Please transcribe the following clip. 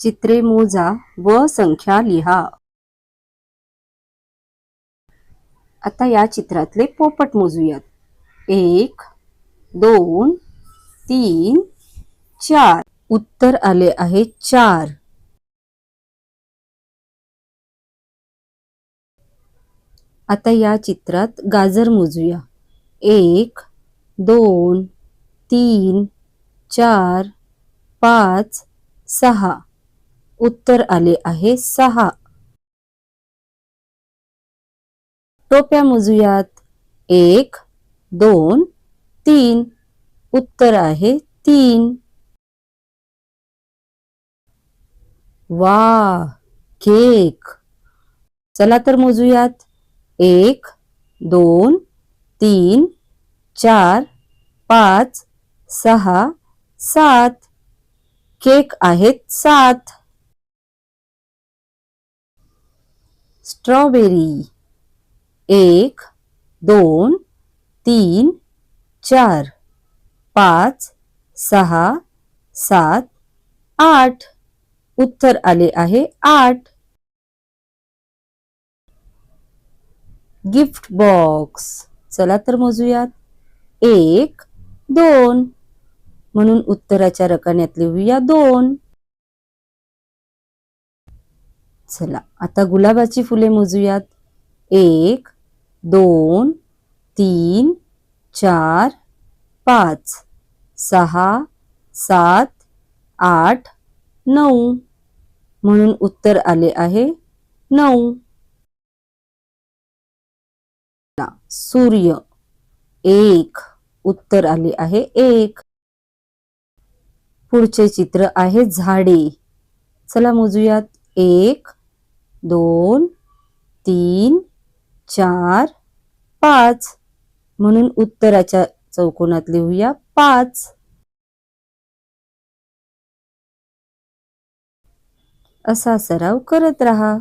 चित्रे मोजा व संख्या लिहा. आता या चित्रातले पोपट मोजूयात. एक दोन तीन चार. उत्तर आले आहे चार. आता या चित्रात गाजर मोजूया. एक दोन तीन चार पाच सहा. उत्तर आले आहे सहा. टोप्या मोजूयात. एक दोन तीन. उत्तर आहे तीन. वा केक. चला तर मोजूयात. एक दोन तीन चार पाच सहा सात. केक आहेत सात. स्ट्रॉबेरी. एक दोन तीन चार पाच सहा सात आठ. उत्तर आले आहे आठ. गिफ्ट बॉक्स चला तर मोजूयात. एक दोन. म्हणून उत्तराच्या रकान्यात लिहूया दोन. चला आता गुलाबाची फुले मोजूयात. एक दोन तीन चार पाच सहा सात आठ नऊ. म्हणून उत्तर आले आहे नऊ. सूर्य. एक उत्तर आले आहे एक. पुढचे चित्र आहे झाडे. चला मोजूयात. एक दोन तीन चार पाच. म्हणून उत्तराच्या चौकोनात लिहूया पाच. असा सराव करत रहा.